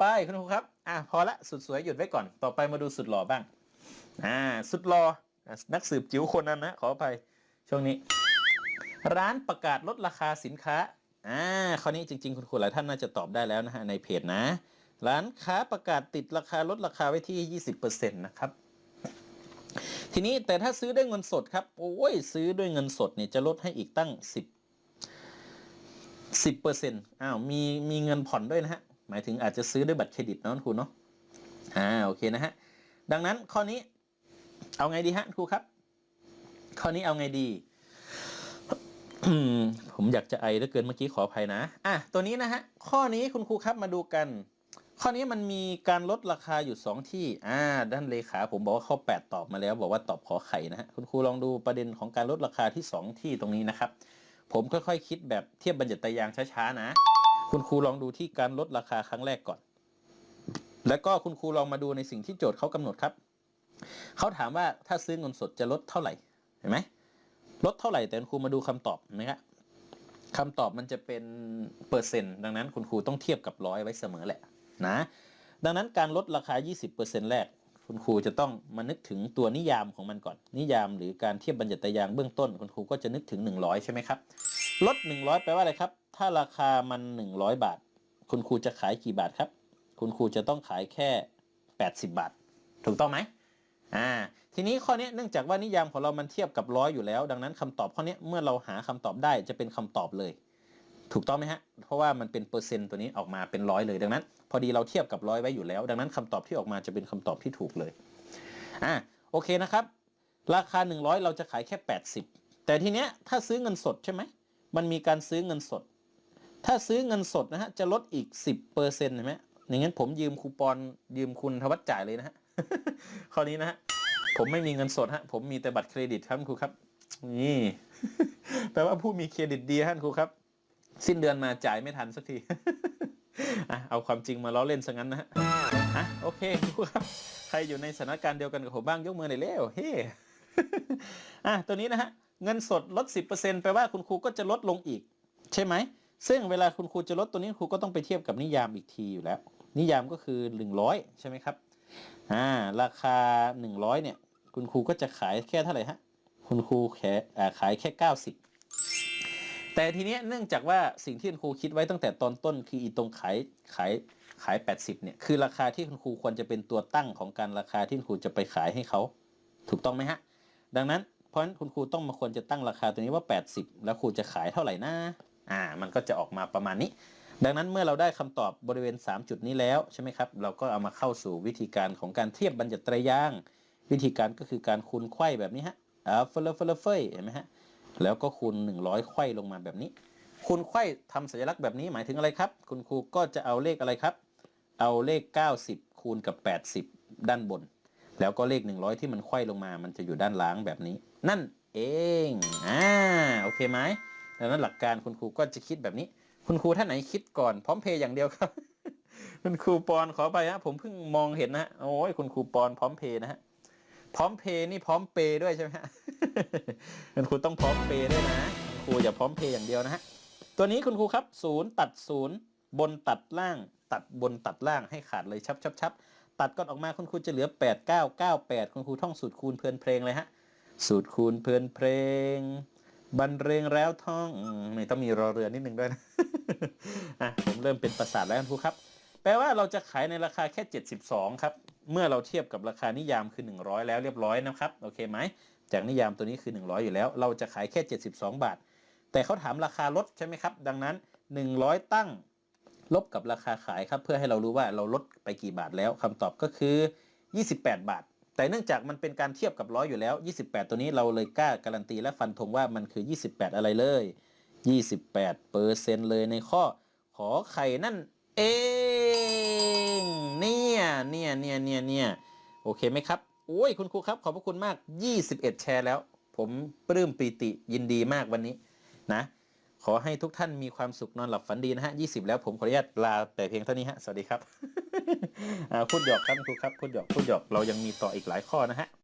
ไปคุณครูครับ อะพอละสุดสวยหยุดไว้ก่อน ต่อไปมาดูสุดหล่อบ้าง อ่า สุดหล่ออะนักสืบจิ๋วคนนั้นนะ ขออภัย ช่วงนี้ ร้านประกาศลดราคาสินค้า อ่าข้อนี้จริง ๆ คุณครูหลายท่านน่าจะตอบได้แล้วนะฮะในเพจนะ ร้านค้าประกาศติดราคาลดราคาไว้ที่ 20%นะครับ ทีนี้แต่ถ้าซื้อด้วยเงินสดครับ โอ้ย ซื้อด้วยเงินสดเนี่ยจะลดให้อีกตั้ง 10 10เปอร์เซ็นต์อ้าว มีมีเงินผ่อนด้วยนะฮะ หมายถึงอาจจะซื้อด้วยบัตรเครดิตนะคุณครูเนาะอ่าโอเคนะฮะดังนั้นข้อนี้เอาไงดีฮะครูครับ ข้อนี้เอาไงดี ผมอยากจะไอเหลือเกินเมื่อกี้ขออภัยนะอะตัวนี้นะฮะข้อนี้คุณครูครับมาดูกัน ข้อนี้มันมีการลดราคาอยู่ 2 ที่อ่าด้านเลขาผมบอกว่าข้อ 8 ตอบมาแล้ว บอกว่าตอบขอไข่นะฮะคุณครูลองดูประเด็นของการลดราคาที่ 2 ที่ตรงนี้นะครับ ผมค่อยๆ คิดแบบเทียบบัญญัติยางช้าๆนะ คุณครูลองดูที่การลดราคาครั้งแรกก่อน แล้วก็คุณครูลองมาดูในสิ่งที่โจทย์เขากำหนดครับ เขาถามว่าถ้าซื้อเงินสดจะลดเท่าไหร่ เห็นไหม ลดเท่าไหร่ แต่คุณครูมาดูคำตอบนะครับคำตอบมันจะเป็นเปอร์เซ็นต์ ดังนั้นคุณครูต้องเทียบกับร้อยไว้เสมอแหละนะ ดังนั้นการลดราคา 20%แรก คุณครูจะต้องมานึกถึงตัวนิยามของมันก่อน นิยามหรือการเทียบบัญญัติยางเบื้องต้น คุณครูก็จะนึกถึง 100 ใช่ไหมครับ ลด 100 แปลว่าอะไรครับ ถ้าราคามัน 100 บาท คุณครูจะขายกี่บาทครับ คุณครูจะต้องขายแค่ 80 บาท ถูกต้องไหมอ่าทีนี้ข้อนี้เนื่องจากว่านิยามของเรามันเทียบกับร้อยอยู่แล้ว ดังนั้นคำตอบข้อนี้เมื่อเราหาคำตอบได้จะเป็นคำตอบเลย ถูกต้องไหมฮะ เพราะว่ามันเป็นเปอร์เซ็นต์ตัวนี้ออกมาเป็นร้อยเลย ดังนั้น พอดีเราเทียบกับร้อยไว้อยู่แล้ว ดังนั้นคำตอบที่ออกมาจะเป็นคำตอบที่ถูกเลยอ่าโอเคนะครับ ราคา 100 เราจะขายแค่ 80 แต่ทีเนี้ยถ้าซื้อเงินสดใช่ไหมมันมีการซื้อเงินสด ถ้าซื้อเงินสดนะฮะ จะลดอีก 10เปอร์เซ็นต์เห็นไหมอย่างงั้นผมยืมคูปองยืมคุณทวัดจ่ายเลยนะฮะข้อนี้นะฮะ ผมไม่มีเงินสดฮะ ผมมีแต่บัตรเครดิตครับครูครับ นี่แปลว่าผู้มีเครดิตดีฮะครูครับ สิ้นเดือนมาจ่ายไม่ทันสักทีเอาความจริงมาล้อเล่นซะงั้นนะฮะอะโอเคครูครับ ใครอยู่ในสถานการณ์เดียวกันกับผมบ้างยกมือหน่อยเร็วเฮ้อะตัวนี้นะฮะเงินสดลด 10%แปลว่าคุณครูก็จะลดลงอีก ใช่ไหม ซึ่งเวลาคุณครูจะลดตัวนี้ครูก็ต้องไปเทียบกับนิยามอีกทีอยู่แล้ว นิยามก็คือ 100 ใช่ไหมครับอ่าราคา 100 เนี่ย คุณครูก็จะขายแค่เท่าไหร่ฮะคุณครูแค่ขายแค่ 90 แต่ทีเนี้ยเนื่องจากว่าสิ่งที่คุณครูคิดไว้ตั้งแต่ตอนต้นคืออีตรงขายขายขาย 80 เนี่ยคือราคาที่คุณครูควรจะเป็นตัวตั้งของการราคาที่คุณครูจะไปขายให้เขาถูกต้องไหมฮะ ดังนั้นเพราะฉะนั้นคุณครูต้องมาควรจะตั้งราคาตัวนี้ว่า 80 แล้วครูจะขายเท่าไหร่นะ อ่ามันก็จะออกมาประมาณนี้ ดังนั้นเมื่อเราได้คำตอบบริเวณ 3 จุดนี้แล้วใช่ไหมครับ เราก็เอามาเข้าสู่วิธีการของการเทียบบัญญัติยาง วิธีการก็คือการคูณไขว้แบบนี้ฮะอ่าเฟลเฟลเฟยเห็นไหมฮะแล้วก็คูณ 100 ไขว้ลงมาแบบนี้ คูณไขว้ทำสัญลักษณ์แบบนี้หมายถึงอะไรครับ คุณครูก็จะเอาเลขอะไรครับ เอาเลข 90 คูณกับ 80 ด้านบน แล้วก็เลข 100 ที่มันไขว้ลงมา มันจะอยู่ด้านล่างแบบนี้ นั่นเอง อ่า โอเคไหม ดังนั้นหลักการคุณครูก็จะคิดแบบนี้ คุณครูท่านไหนคิดก่อน พร้อมเพย์อย่างเดียวครับ คุณครูปอนขอไปฮะผมเพิ่งมองเห็นนะฮะโอ้ยคุณครูปอนพร้อมเพย์นะฮะพร้อมเพย์นี่พร้อมเปย์ด้วยใช่ไหมฮะคุณครูต้องพร้อมเปย์ด้วยนะคุณครูอย่าพร้อมเพย์อย่างเดียวนะฮะตัวนี้คุณครูครับศูนย์ตัดศูนย์บนตัดล่าง ตัดบนตัดล่างให้ขาดเลยชับชับชับตัดก้อนออกมาคุณครูจะเหลือ 8 9 9 8 คุณครูท่องสูตรคูณเพลินเพลงเลยฮะ สูตรคูณเพลินเพลง บรรเลงแล้วท่องไม่ต้องมีรอเรือนิดนึงด้วยนะอะผมเริ่มเป็นประสาทแล้วคุณครูครับ แปลว่าเราจะขายในราคาแค่ 72 ครับ เมื่อเราเทียบกับราคานิยามคือ 100 แล้วเรียบร้อยนะครับโอเคไหมจากนิยามตัวนี้คือ 100 อยู่แล้ว เราจะขายแค่ 72 บาท แต่เขาถามราคาลดใช่ไหมครับ ดังนั้น 100 ตั้งลบกับราคาขายครับ เพื่อให้เรารู้ว่าเราลดไปกี่บาทแล้วคำตอบก็คือ 28 บาท แต่เนื่องจากมันเป็นการเทียบกับร้อยอยู่แล้ว 28 ตัวนี้เราเลยกล้าการันตีและฟันธงว่ามันคือ 28 อะไรเลย 28เปอร์เซ็นต์เลยในข้อขอไข่นั่นเองเนี่ยเนี่ยเนี่ยเนี่ยเนี่ยโอเคไหมครับโอ้ยคุณครูครับ ขอบพระคุณมาก 21 แชร์แล้ว ผมปลื้มปีติยินดีมากวันนี้นะ ขอให้ทุกท่านมีความสุขนอนหลับฝันดีนะฮะ20แล้วผมขออนุญาตลาแต่เพียงเท่านี้ฮะ สวัสดีครับอ่าพูดหยอกครับครูครับพูดหยอกพูดหยอกเรายังมีต่ออีกหลายข้อนะฮะ